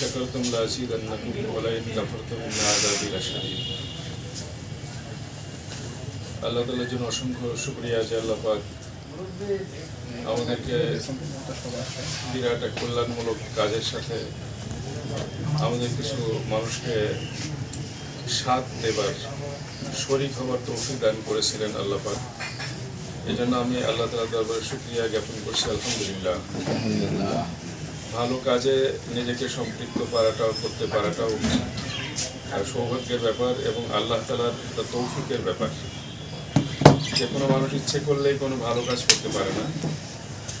شكرتم لأزيدنكم ولئن كفرتم إن عذابي لشديد আল্লাহ তাআলার জন্য অসংখ্য শুকরিয়া যে আল্লাহ পাক আমাদেরকে বিরাট এক কল্যাণমূলক কাজের সাথে আমাদের কিছু মানুষকে সাথ দেবার শরিক হবার তৌফিক দান করেছিলেন আল্লাহ পাক এই জন্য আমি আল্লাহ তালা দরবারে শুক্রিয়া জ্ঞাপন করছি আলহামদুলিল্লাহ ভালো কাজে নিজেকে সম্পৃক্ত করাটাও, করতে পারাটাও সৌভাগ্যের ব্যাপার এবং আল্লাহ তালার তৌফিকের ব্যাপার। যে কোনো মানুষ ইচ্ছে করলেই কোনো ভালো কাজ করতে পারে না।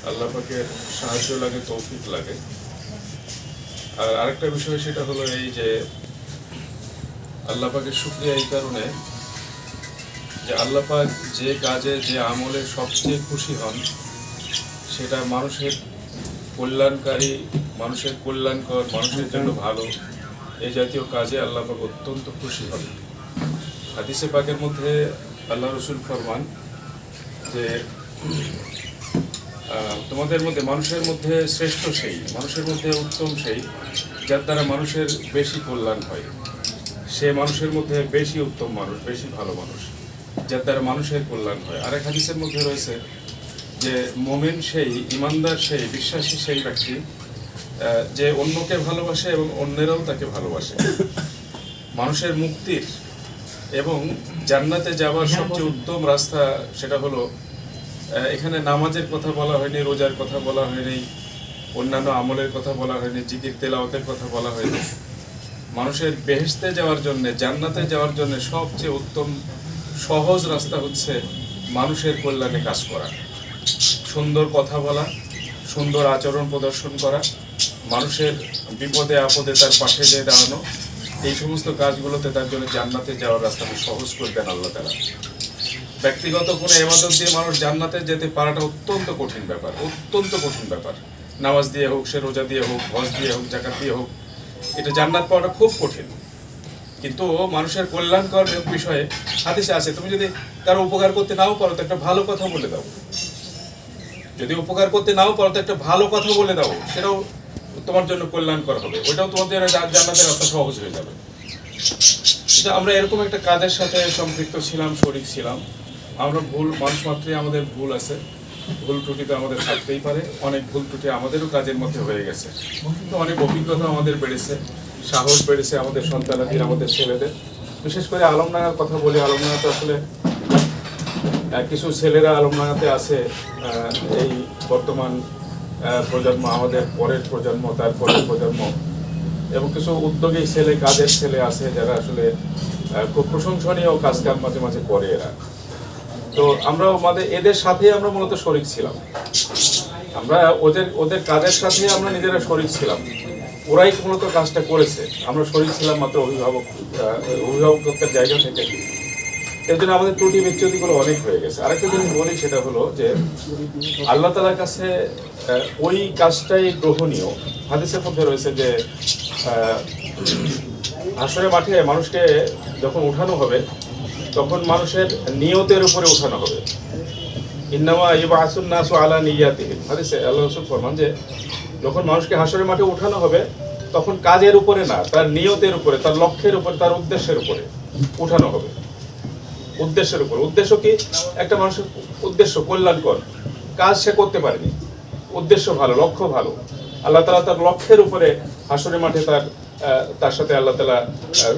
আল্লাহ পাকের সাহায্য লাগে, তৌফিক লাগে। আর আরেকটা বিষয় সেটা হলো এই যে আল্লাহ পাকের শুক্রিয়া এই কারণে যে আল্লাহ পাক যে কাজে, যে আমলে সবচেয়ে খুশি হন, সেটা মানুষের কল্যাণকারী, মানুষের কল্যাণকর, মানুষের জন্য ভালো। এই জাতীয় কাজে আল্লাহ পাক অত্যন্ত খুশি হন হাদিসে পাকের মধ্যে আল্লাহ রসুল ফরমান যে তোমাদের মধ্যে, মানুষের মধ্যে শ্রেষ্ঠ সেই, মানুষের মধ্যে উত্তম সেই, যার দ্বারা মানুষের বেশি কল্যাণ হয়। সে মানুষের মধ্যে বেশি উত্তম মানুষ, বেশি ভালো মানুষ, যার দ্বারা মানুষের কল্যাণ হয়। আরেক হাদিসের মধ্যে রয়েছে যে মোমেন সেই ইমানদার সেই বিশ্বাসী সেই ব্যক্তি যে অন্যকে ভালোবাসে এবং অন্যেরাও তাকে ভালোবাসে। মানুষের মুক্তির এবং জান্নাতে যাওয়ার সবচেয়ে উত্তম রাস্তা সেটা হলো এখানে নামাজের কথা বলা হয়নি রোজার কথা বলা হয়নি অন্যান্য আমলের কথা বলা হয়নি জিকির তেলাওয়াতের কথা বলা হয়নি। মানুষের বেহেস্তে যাওয়ার জন্য জান্নাতে যাওয়ার জন্য সবচেয়ে উত্তম সহজ রাস্তা হচ্ছে মানুষের কল্যাণে কাজ করা। সুন্দর কথা বলা, সুন্দর আচরণ প্রদর্শন করা, মানুষের বিপদে আপদে তার পাশে যেয়ে দাঁড়ানো, এই সমস্ত কাজগুলোতে তার জন্য জান্নাতে যাওয়ার রাস্তাটা সহজ করে দেন আল্লাহ তালা ব্যক্তিগত কোনো এমাদত দিয়ে মানুষ জান্নাতে যেতে পারাটা অত্যন্ত কঠিন ব্যাপার, অত্যন্ত কঠিন ব্যাপার। নামাজ দিয়ে হোক, সে রোজা দিয়ে হোক, হজ দিয়ে হোক জাকাত দিয়ে হোক, এটা জান্নাত পাওয়াটা খুব কঠিন। কিন্তু মানুষের কল্যাণকর বিষয়ে হাদিসে আছে, তুমি যদি কারও উপকার করতে নাও পারো, তো একটা ভালো কথা বলে দাও। যদি উপকার করতে নাও পারো, তো একটা ভালো কথা বলে দাও সেটাও তোমার জন্য কল্যাণকর হবে। ওইটাও তোমাদের জান্নাতের রাস্তা সহজ হয়ে যাবে। আমরা এরকম একটা কাজের সাথে সম্পৃক্ত ছিলাম, শরিক ছিলাম। আমরা ভুল, মানুষ মাত্রই আমাদের ভুল আছে। ভুল ত্রুটি তো আমাদের থাকতেই পারে। অনেক ভুল ত্রুটি আমাদেরও কাজের মধ্যে হয়ে গেছে। কিন্তু অনেক অভিজ্ঞতা আমাদের বেড়েছে। সাহস বেড়েছে আমাদের সন্তানাদির আমাদের ছেলেদের। বিশেষ করে আলমডাঙ্গার কথা বলি, আলমডাঙ্গা তো আসলে কিছু ছেলেরা আলমডাঙ্গাতে আছে এই বর্তমান প্রজন্ম আমাদের পরের প্রজন্ম তার পরের প্রজন্ম। এবং কিছু উদ্যোগী ছেলে কাজের ছেলে আছে যারা আসলে খুব প্রশংসনীয় কাজ কাজ মাঝে মাঝে করে এরা। তো আমরা আমাদের এদের সাথে আমরা মূলত শরিক ছিলাম। আমরা ওদের ওদের কাজের সাথে আমরা নিজেরা শরিক ছিলাম। ওরাই মূলত কাজটা করেছে। আমরা শরিক ছিলাম মাত্র অভিভাবক আহ, অভিভাবকত্বের জায়গা থেকে। এর জন্য আমাদের ত্রুটি বিচ্যুতিগুলো অনেক হয়ে গেছে। আরেকটা জিনিস বলি সেটা হলো যে আল্লাহ তালার কাছে ওই কাজটাই গ্রহণীয়। হাদিসের মধ্যে রয়েছে যে আহ, হাসরের মাঠে মানুষকে যখন উঠানো হবে তখন মানুষের নিয়তের উপরে উঠানো হবে। ইন্নামা ইবাসুন নাসু আলা নিয়াতিহিম। হাদিসে আল্লাহ রাসূল ফরমান যে যখন মানুষকে হাসরের মাঠে উঠানো হবে তখন কাজের উপরে না তার নিয়তের উপরে তার লক্ষ্যের উপরে তার উদ্দেশ্যের উপরে উঠানো হবে। উদ্দেশ্যের উপর। উদ্দেশ্য কি? একটা মানুষের উদ্দেশ্য, কল্যাণকর। কাজ সে করতে পারেনি। উদ্দেশ্য ভালো, লক্ষ্য ভালো। আল্লাহ তালা তার লক্ষ্যের উপরে হাসরে মাঠে তার তার সাথে আল্লাহ তালা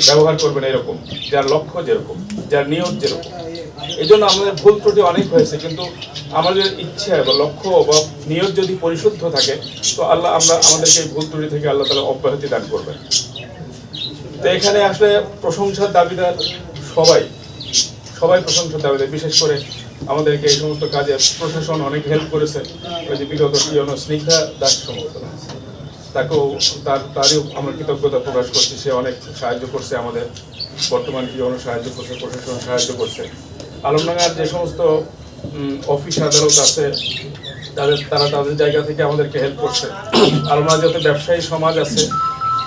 ব্যবহার করবেন এরকম। যার লক্ষ্য যেরকম, যার নিয়ত যেরকম। এই জন্য আমাদের ভুল ত্রুটি অনেক হয়েছে, কিন্তু আমাদের ইচ্ছা বা লক্ষ্য বা নিয়ত যদি পরিশুদ্ধ থাকে, তো আল্লাহ আমরা আমাদেরকে ভুল ত্রুটি থেকে আল্লাহ তালা অব্যাহতি দান করবেন। তো এখানে আসলে প্রশংসার দাবিদার সবাই। সবাই প্রশংসা দাবিদার বিশেষ করে আমাদেরকে এই সমস্ত কাজে প্রশাসন অনেক হেল্প করেছে, ওই যে বিগত পিয়নো স্নিগ্ধা দাস সম্ভবত তাকেও তার, তারই আমরা কৃতজ্ঞতা প্রকাশ করছি, সে অনেক সাহায্য করছে আমাদের, বর্তমান পিয়নো সাহায্য করছে, প্রশাসন সাহায্য করছে। আলমডাঙ্গার যে সমস্ত অফিস আদালত আছে, তাদের, তারা তাদের জায়গা থেকে আমাদেরকে হেল্প করছে। আলমডাঙ্গা যত ব্যবসায়ী সমাজ আছে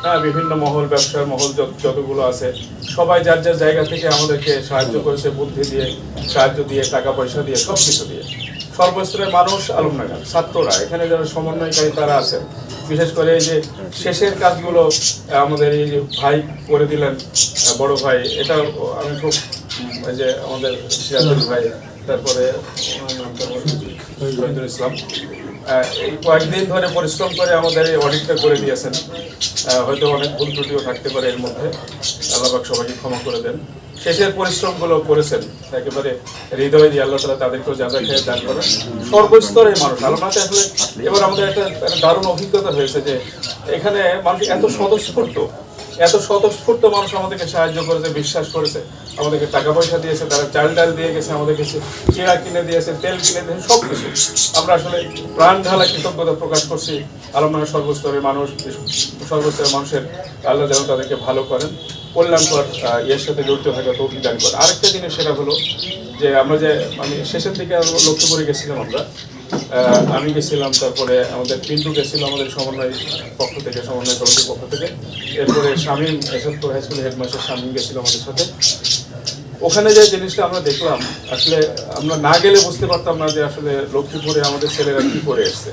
হ্যাঁ বিভিন্ন মহল, ব্যবসার মহল যত- যতগুলো আছে, সবাই যার যার জায়গা থেকে আমাদেরকে সাহায্য করেছে, বুদ্ধি দিয়ে, সাহায্য দিয়ে, টাকা পয়সা দিয়ে, সব কিছু দিয়ে। সর্বস্তরের মানুষ আলমনগর, ছাত্ররা, এখানে যারা সমন্বয়কারী তারা আছেন। বিশেষ করে এই যে শেষের কাজগুলো আমাদের এই যে ভাই করে দিলেন বড় ভাই এটা আমি খুব যে আমাদের সিরাজুল ভাই, তারপরে ইসলাম। কয়েকদিন ধরে পরিশ্রম করে আমাদের এই অডিটটা করে দিয়েছেন। হয়তো অনেক ভুল ত্রুটিও থাকতে পারে এর মধ্যে। আল্লাহ পাক সবাইকে ক্ষমা করে দেন। শেষের পরিশ্রমগুলো করেছেন। একেবারে হৃদয় দিয়ে আল্লাহ তালা তাদেরকেও যাজা খেয়ে দান করেন। সর্বস্তরের মানুষ আলোচনাতে আসলে এবার আমাদের একটা দারুণ অভিজ্ঞতা হয়েছে যে এখানে মানুষ এত সদস্য স্বতঃস্ফূর্ত এত স্বতঃস্ফূর্ত মানুষ আমাদেরকে সাহায্য করেছে, বিশ্বাস করেছে, আমাদেরকে টাকা পয়সা দিয়েছে, তারা চাল ডাল দিয়ে গেছে, আমাদেরকে চিড়া কিনে দিয়েছে, তেল কিনে দিয়েছে সব কিছু আমরা আসলে প্রাণ ঢালা কৃতজ্ঞতা প্রকাশ করছি। আলমনার সর্বস্তরের মানুষ, সর্বস্তরের মানুষের আল্লাহ যেন তাদেরকে ভালো করেন। কল্যাণকর ইয়ের সাথে জড়িত থাকা তৌফিক দান করে আরেকটা জিনিস সেটা হলো যে আমরা যে আমি শেষের দিকে লক্ষ্য করে গেছিলাম আমরা আমি গেছিলাম তারপরে আমাদের পিন্টু গেছিল আমাদের সমন্বয় পক্ষ থেকে, সমন্বয় কমিটির পক্ষ থেকে। এরপরে শামীম এসবপুর হাই হেডমাস্টার শামীম গেছিল আমাদের সাথে। ওখানে যে জিনিসটা আমরা দেখলাম, আসলে আমরা না গেলে বুঝতে পারতাম না যে আসলে লক্ষ্মীপুরে আমাদের ছেলেরা কি করে এসছে।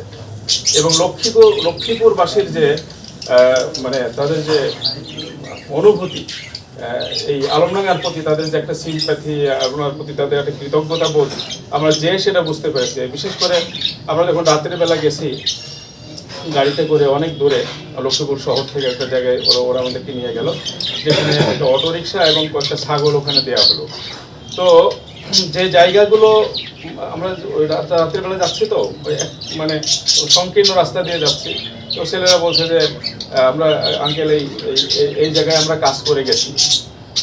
এবং লক্ষ্মীপুর লক্ষ্মীপুরবাসীর যে মানে তাদের যে অনুভূতি এই আলমডাঙ্গার প্রতি তাদের যে একটা সিম্প্যাথি আলমডাঙ্গার প্রতি তাদের একটা কৃতজ্ঞতা বোধ, আমরা যে সেটা বুঝতে পেরেছি। বিশেষ করে আমরা যখন রাত্রের বেলা গেছি, গাড়িতে করে অনেক দূরে, লক্ষ্মীপুর শহর থেকে একটা জায়গায় ওরা ওরা আমাদেরকে নিয়ে গেল। যেখানে একটা অটো রিক্সা এবং কয়েকটা ছাগল ওখানে দেওয়া হলো। তো যে জায়গাগুলো আমরা ওই রাত রাতের বেলা যাচ্ছি তো মানে সংকীর্ণ রাস্তা দিয়ে যাচ্ছি। তো ছেলেরা বলছে যে আমরা আঙ্কেল এই এই- জায়গায় আমরা কাজ করে গেছি।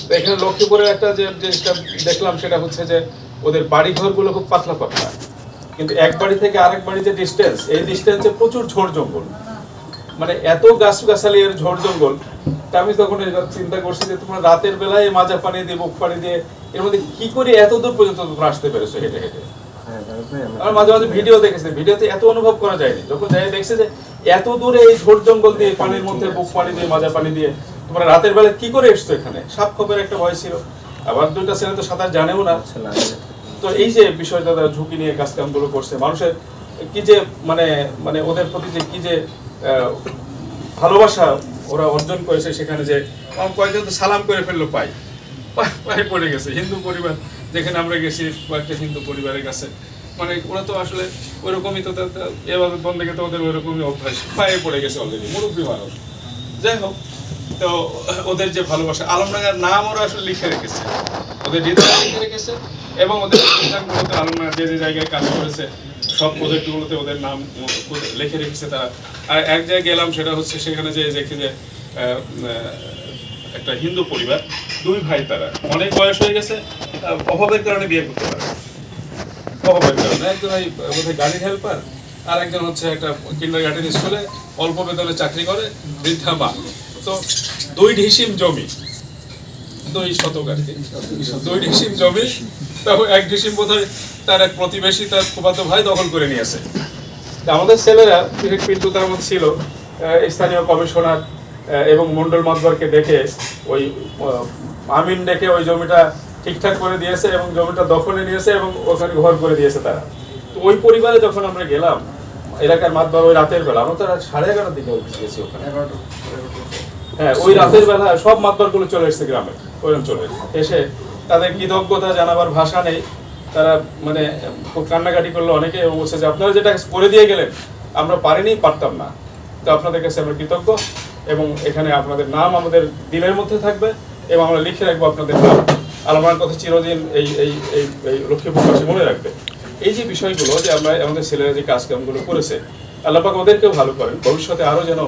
তো এখানে লক্ষ্মীপুরের একটা যে জিনিসটা দেখলাম, সেটা হচ্ছে যে ওদের বাড়ি ঘরগুলো খুব পাতলা পাতলা। কিন্তু এক বাড়ি থেকে আরেক বাড়ি যে ডিস্টেন্স এই ডিস্টেন্সে প্রচুর ঝোড় জঙ্গল। মানে এত গাছ গাছালি এর ঝোড় জঙ্গল। তা আমি তখন চিন্তা করছি যে তোমরা রাতের বেলায় মাজা পানি দিয়ে বুক পানি দিয়ে এর মধ্যে কি করে এত দূর পর্যন্ত তোমরা আসতে পেরেছ হেঁটে হেঁটে? আমার মাঝে মাঝে ভিডিও দেখেছি ভিডিওতে এত অনুভব করা যায়নি। যখন যাই দেখছে যে এত দূরে এই ঝোড় জঙ্গল দিয়ে পানির মধ্যে বুক পানি দিয়ে মাজা পানি দিয়ে তোমরা রাতের বেলা কি করে এসছো এখানে? সাপ খপের একটা ভয় ছিল। আবার দুইটা ছেলে তো সাঁতার জানেও না। তো এই যে বিষয়টা তারা ঝুঁকি নিয়ে কাজ কামগুলো করছে মানুষের কি যে মানে মানে ওদের প্রতি যে কি যে ভালোবাসা ওরা অর্জন করেছে সেখানে যে কয়েকজন তো সালাম করে ফেলল পাই পায়ে পড়ে গেছে, হিন্দু পরিবার, যেখানে আমরা গেছি কয়েকটা হিন্দু পরিবারের কাছে। মানে ওরা তো আসলে ওইরকমই তো এভাবে বন্ধে তো ওদের ওইরকমই অভ্যাস। পায়ে পড়ে গেছে অলরেডি মুরব্বী মানুষ। যাই হোক, তো ওদের যে ভালোবাসা, আলমডাঙ্গার নাম ওরা আসলে লিখে রেখেছে। ওদের হৃদয়ে লিখে রেখেছে এবং ওদের প্রতিষ্ঠানগুলোতে আলমডাঙ্গা যে যে জায়গায় কাজ করেছে, সব প্রজেক্টগুলোতে ওদের নাম লিখে রেখেছে তারা। আর এক জায়গায় গেলাম, সেটা হচ্ছে সেখানে যে দেখি যে একটা হিন্দু পরিবার, দুই ভাই তারা। অনেক বয়স হয়ে গেছে অভাবের কারণে বিয়ে করতে পারে অভাবের কারণে। একজন ওই, বোধহয় গাড়ির হেল্পার আর একজন হচ্ছে একটা কিন্ডার গার্ডেন স্কুলে অল্প বেতনে চাকরি করে, বৃদ্ধা মা। তো দুই ঢিসিম জমি। দুই শতক আর কি। দুই ঢিসিম জমি তখন এক ঢিসিম বোধহয় তার এক প্রতিবেশী, তার ফুফাতো ভাই দখল করে নিয়েছে। আমাদের ছেলেরা পিন্টু তার মধ্যে ছিল স্থানীয় কমিশনার এবং মন্ডল মাতবরকে ডেকে ওই আমিন ডেকে ওই জমিটা ঠিকঠাক করে দিয়েছে এবং জমিটা দখলে নিয়েছে এবং ওখানে ঘর করে দিয়েছে তারা। তো ওই পরিবারে যখন আমরা গেলাম, এলাকার মাতবার ওই রাতের বেলা, আমরা তো সাড়ে এগারোটার দিকে গেছি ওখানে। হ্যাঁ ওই রাতের বেলা সব মাতবারগুলো চলে এসেছে গ্রামে, ওই অঞ্চলে। এসে তাদের কৃতজ্ঞতা জানাবার ভাষা নেই। তারা মানে খুব কান্নাকাটি করল অনেকে বলছে যে, আপনারা যেটা করে দিয়ে গেলেন, আমরা পারিনি, পারতাম না। তো আপনাদের কাছে আমরা কৃতজ্ঞ। এবং এখানে আপনাদের নাম আমাদের দিলের মধ্যে থাকবে এবং আমরা লিখে রাখব আপনাদের নাম। আলমার কথা চিরদিন এই এই এই এই লক্ষ্মীপুরবাসী মনে রাখবে। এই যে বিষয়গুলো যে আমরা আমাদের ছেলেরা যে কাজকামগুলো করেছে আল্লাপাক ওদেরকেও ভালো করেন। ভবিষ্যতে আরও যেন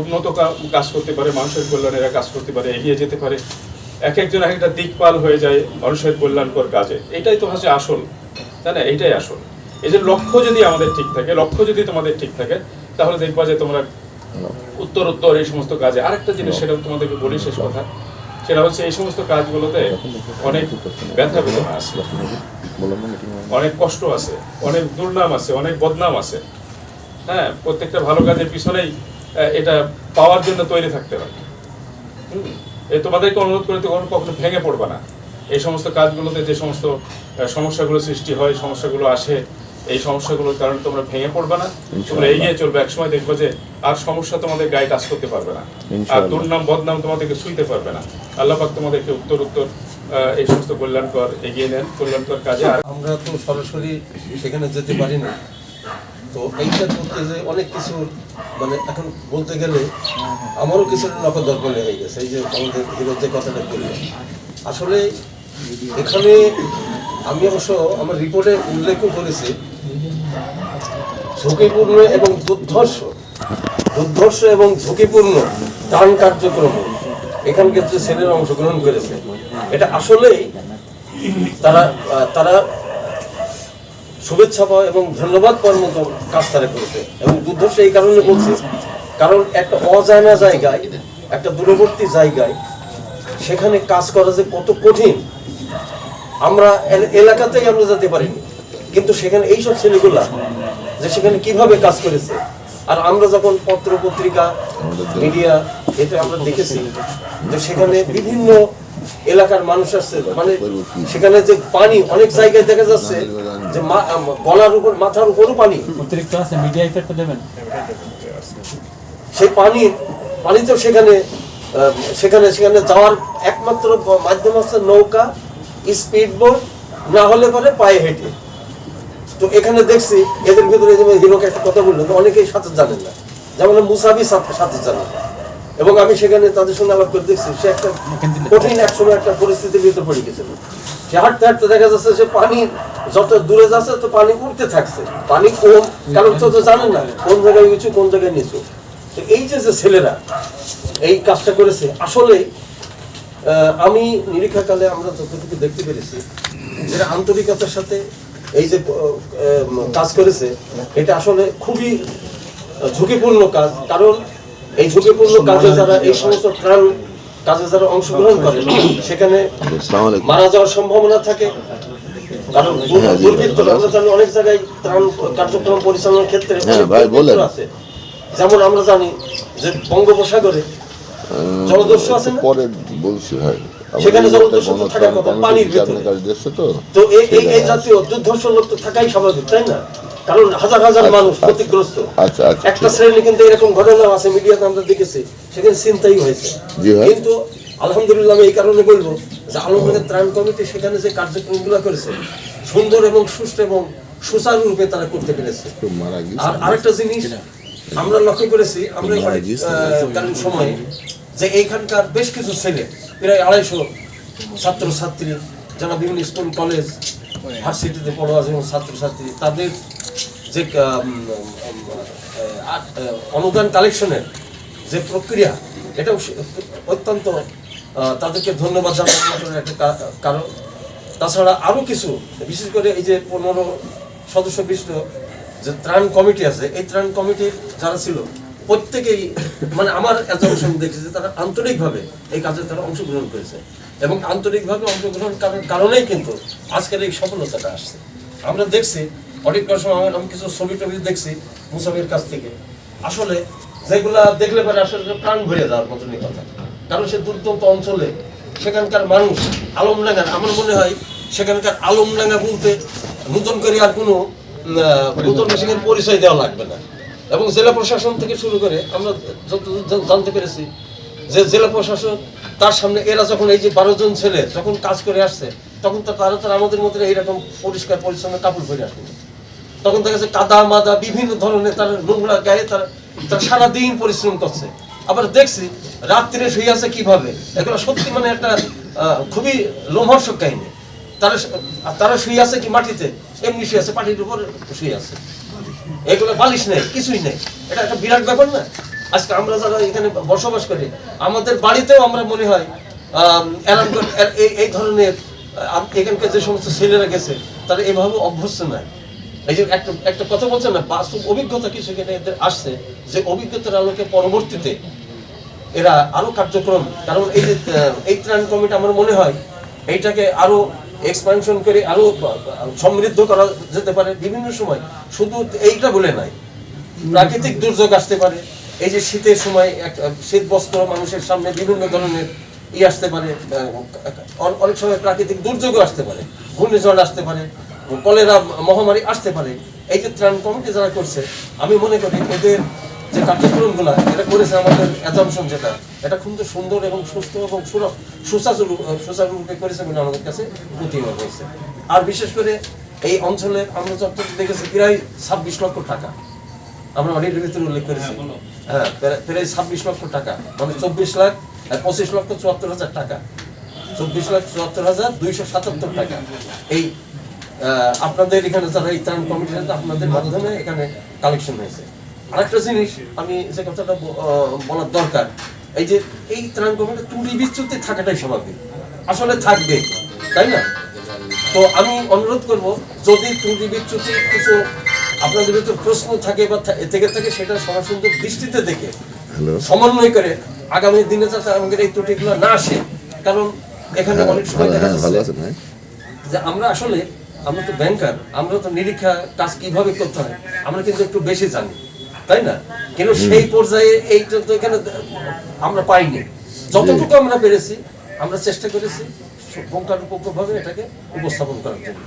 উন্নত কাজ করতে পারে, মানুষের কল্যাণে এরা কাজ করতে পারে, এগিয়ে যেতে পারে। এক একজন এক একটা দিকপাল হয়ে যায় মানুষের কল্যাণকর কাজে। এটাই তো হচ্ছে আসল। তাই না? এইটাই আসল। এই যে লক্ষ্য যদি আমাদের ঠিক থাকে, লক্ষ্য যদি তোমাদের ঠিক থাকে, তাহলে দেখবা যে তোমরা উত্তর উত্তর এই সমস্ত কাজে। আরেকটা জিনিস সেটা তোমাদেরকে বলি, শেষ কথা, সেটা হচ্ছে এই সমস্ত কাজগুলোতে অনেক ব্যথা অনেক কষ্ট আছে, অনেক দুর্নাম আছে, অনেক বদনাম আছে। হ্যাঁ প্রত্যেকটা ভালো কাজের পিছনেই এটা পাওয়ার জন্য তৈরি থাকতে হয়। এই তোমাদেরকে অনুরোধ করে কখনো কখনো ভেঙে পড়বে না। এই সমস্ত কাজগুলোতে যে সমস্ত সমস্যাগুলো সৃষ্টি হয়, সমস্যাগুলো আসে এই সমস্যাগুলোর কারণে তোমরা ভেঙে পড়বে না। তোমরা এগিয়ে চলবে একসময় দেখব যে আর সমস্যা তোমাদের গায়ে টাচ করতে পারবে না। আর। দুর্নাম বদনাম তোমাদেরকে ছুঁইতে পারবে না। আল্লাহ পাক তোমাদেরকে উত্তর উত্তর আহ, এই সমস্ত কল্যাণকর এগিয়ে নেন কল্যাণকর কাজে। আর আমরা তো সরাসরি সেখানে যেতে পারি না। তো এইটা করতে যে অনেক কিছু মানে এখন বলতে গেলে আমারও কিছু নকল দরকার হয়ে গেছে এই যে আমাদের হিরো যে কথাটা বললেন আসলে এখানে আমি অবশ্য আমার রিপোর্টে উল্লেখও করেছি ঝুঁকিপূর্ণ এবং দুর্ধর্ষ। দুর্ধর্ষ এবং ঝুঁকিপূর্ণ দান কার্যক্রম। এখানকার যে ছেলেরা অংশগ্রহণ করেছে। এটা আসলেই তারা তারা শুভেচ্ছা পাওয়া এবং ধন্যবাদ পাওয়ার মতো কাজ তারা করেছে। এবং দুর্ধর্ষ এই কারণে বলছি, কারণ একটা অজানা জায়গায়, একটা দূরবর্তী জায়গায় সেখানে কাজ করা যে কত কঠিন, আমরা এল- এলাকাতেই আমরা যেতে পারিনি। কিন্তু সেখানে এইসব ছেলেগুলা যে সেখানে কীভাবে কাজ করেছে? আর আমরা যখন পত্র পত্রিকা মিডিয়া এতে আমরা দেখেছি যে সেখানে বিভিন্ন এলাকার মানুষ আসছে। মানে সেখানে যে পানি অনেক জায়গায় দেখা যাচ্ছে যে মা- গলার উপর মাথার উপরও পানি। অতিরিক্ত আছে মিডিয়া ইফেক্ট দেবেন। সেই পানি পানি তো সেখানে সেখানে সেখানে যাওয়ার একমাত্র মাধ্যম হচ্ছে নৌকা স্পিড বোট না হলে পরে পায়ে হেঁটে। তো এখানে দেখছি এদের ভিতরে যেমন হিরোকে একটা কথা বলল অনেকেই সাঁতার জানেন না। যেমন মুসাফি সাঁতার সাঁতার জানে না। এবং আমি সেখানে তাদের সঙ্গে আলাপ করে দেখছি, সে একটা কঠিন এক সময় একটা পরিস্থিতির ভিতরে পড়ে গেছিল। সে হাঁটতে হাঁটতে দেখা যাচ্ছে সে পানি যত দূরে যাচ্ছে, তো পানি উঠতে থাকছে। পানি কম, কারণ তো জানেন না কোন জায়গায় উঁচু, কোন জায়গায় নিচু। তো এই যে যে ছেলেরা এই কাজটা করেছে, আসলে আমি নিরীক্ষাকালে আমরা যতটুকু দেখতে পেরেছি যেটা আন্তরিকতার সাথে এই যে কাজ করেছে এটা আসলে খুবই ঝুঁকিপূর্ণ কাজ। কারণ এই ঝুঁকিপূর্ণ কাজে যারা এই সমস্ত ত্রাণ কাজে যারা অংশগ্রহণ করে সেখানে মারা যাওয়ার সম্ভাবনা থাকে। কারণ হ্যাঁ, জি, দুর্বৃত্ত ভালো আমরা জানি অনেক জায়গায় ত্রাণ কার্যক্রম পরিচালনার ক্ষেত্রে হ্যাঁ। আছে। যেমন আমরা জানি যে বঙ্গোপসাগরে জলদস্যু আছে? পরে বলছি ভাই। সেখানে থাকার কথা, পানির তো তো এই এই জাতীয় দুর্ধর্ষ লোক তো থাকাই স্বাভাবিক তাই না? কারণ হাজার হাজার মানুষ ক্ষতিগ্রস্ত। আচ্ছা আচ্ছা একটা শ্রেণি কিন্তু এরকম ঘটনা আছে মিডিয়াতে আমরা দেখেছি সেখানে চিন্তাই হয়েছে। কিন্তু আলহামদুলিল্লাহ আমি এই কারণে বলব যে আলমবাগের ত্রাণ কমিটি সেখানে যে কার্যক্রমগুলো করেছে সুন্দর এবং সুস্থ এবং সুচারুরূপে তারা করতে পেরেছে। আর আরেকটা জিনিস আমরা লক্ষ্য করেছি আমরা মারা কারণ সময়ে যে এইখানকার বেশ কিছু ছেলে প্রায় আড়াইশো ছাত্র ছাত্রী যারা বিভিন্ন স্কুল কলেজ ভার্সিটিতে পড়ো আছে এবং ছাত্রছাত্রী তাদের যে অনুদান কালেকশনের যে প্রক্রিয়া এটাও অত্যন্ত তাদেরকে ধন্যবাদ জানানোর একটা কারণ। তাছাড়া আরও কিছু বিশেষ করে এই যে পনেরো সদস্য বিশিষ্ট যে ত্রাণ কমিটি আছে এই ত্রাণ কমিটির যারা ছিল প্রত্যেকেই মানে আমার অংশ দেখেছি, তারা আন্তরিকভাবে এই কাজে তারা অংশগ্রহণ করেছে। এবং আন্তরিকভাবে অংশগ্রহণ করার কারণেই কিন্তু আজকের এই সফলতাটা আসছে। আমরা দেখছি অনেক সময় আমি- আমি কিছু ছবি টবি দেখছি মুসাফির কাছ থেকে। আসলে যেগুলা দেখলে পরে আসলে প্রাণ ভরে যাওয়ার মতনই কথা। কারণ সে দুর্গন্ত অঞ্চলে সেখানকার মানুষ আলম আলমডাঙ্গার আমার মনে হয় সেখানকার আলম আলমডাঙ্গা বলতে নতুন করে আর কোনো নতুন সেখানে পরিচয় দেওয়া লাগবে না। এবং জেলা প্রশাসন থেকে শুরু করে আমরা জানতে পেরেছি যে জেলা প্রশাসন তার সামনে এরা যখন এই যে বারো জন ছেলে যখন কাজ করে আসছে, তখন তো তারা তারা আমাদের মধ্যে এইরকম পরিষ্কার পরিচ্ছন্ন কাপড় পরে আসবে তখন দেখা যাচ্ছে কাদা, মাদা, বিভিন্ন ধরনের তার নোংরা গায়ে তার তারা সারাদিন পরিশ্রম করছে। আবার দেখছি রাত্রে শুয়ে আছে কীভাবে? এগুলো সত্যি মানে একটা খুবই লোমহর্ষক কাহিনী। তারা তারা শুয়ে আছে কি মাটিতে? এমনি শুয়ে আছে মাটির উপর শুয়ে আছে। এগুলো বালিশ নেই, কিছুই নেই। এটা একটা বিরাট ব্যাপার না? আজকে আমরা যারা এখানে বসবাস করি, আমাদের বাড়িতেও আমরা মনে হয় এই ধরনের এখানকার যে সমস্ত ছেলেরা গেছে, তারা এভাবে অভ্যস্ত নয়। এই যে একটা একটা কথা বলছে না বাস্তব অভিজ্ঞতা কিছু এখানে এদের আসছে, যে অভিজ্ঞতার আলোকে পরবর্তীতে এরা আরও কার্যক্রম, কারণ এই যে এই ত্রাণ কমিটি, আমার মনে হয়, এইটাকে আরও এক্সপানশন করে আরও সমৃদ্ধ করা যেতে পারে বিভিন্ন সময়। শুধু এইটা বলে নাই। প্রাকৃতিক দুর্যোগ আসতে পারে। এই যে শীতের সময় শীত বস্ত্র মানুষের সামনে বিভিন্ন ধরনের ই আসতে পারে অনেক সময় প্রাকৃতিক দুর্যোগও আসতে পারে। ঘূর্ণিঝড় আসতে পারে, কলেরা, মহামারী আসতে পারে। এই যে ত্রাণ কমিটি যারা করছে, আমি মনে করি এদের যে কার্যক্রমগুলো এটা করেছে আমাদের অ্যাজামশন যেটা এটা খুব সুন্দর এবং সুস্থ এবং সুর- সুচারু সুচারুরূপে করেছে বলে আমাদের কাছে প্রতিমত হয়েছে আর বিশেষ করে এই অঞ্চলের আমরা যত দেখেছি প্রায় ছাব্বিশ লক্ষ টাকা। আমরা অডিটের ভিতরে উল্লেখ করেছি। হ্যাঁ প্রায়- প্রায় ছাব্বিশ লক্ষ টাকা মানে চব্বিশ লাখ পঁচিশ লক্ষ চুয়াত্তর হাজার টাকা। চব্বিশ লাখ চুয়াত্তর হাজার দুইশো সাতাত্তর টাকা। এই আপনাদের এখানে যারা এই ত্রাণ কমিটি আছে, আপনাদের মাধ্যমে এখানে কালেকশন হয়েছে। আরেকটা জিনিস আমি যে কথাটা বলার দরকার এই যে এই ত্রাণ ত্রুটি বিচ্যুতি থাকাটাই স্বাভাবিক। আসলে থাকবে তাই না? তো আমি অনুরোধ করব যদি ত্রুটি বিচ্যুতি কিছু আপনাদের ভিতর প্রশ্ন থাকে বা থেকে থাকে সেটা সরাসরি দৃষ্টিতে দেখে সমন্বয় করে আগামী দিনে যাতে আমাদের এই ত্রুটিগুলো না আসে কারণ এখানে অনেক সময় হ্যাঁ দেখা হ্যাঁ যাচ্ছে হ্যাঁ। যে আমরা আসলে আমরা তো ব্যাংকার আমরা তো নিরীক্ষা কাজ কীভাবে করতে হয় আমরা কিন্তু একটু বেশি জানি। তাই না? কিন্তু সেই পর্যায়ে এই তো এখানে আমরা পাইনি। যতটুকু আমরা পেরেছি আমরা চেষ্টা করেছি পুঙ্খানুপুঙ্খভাবে এটাকে উপস্থাপন করার জন্য।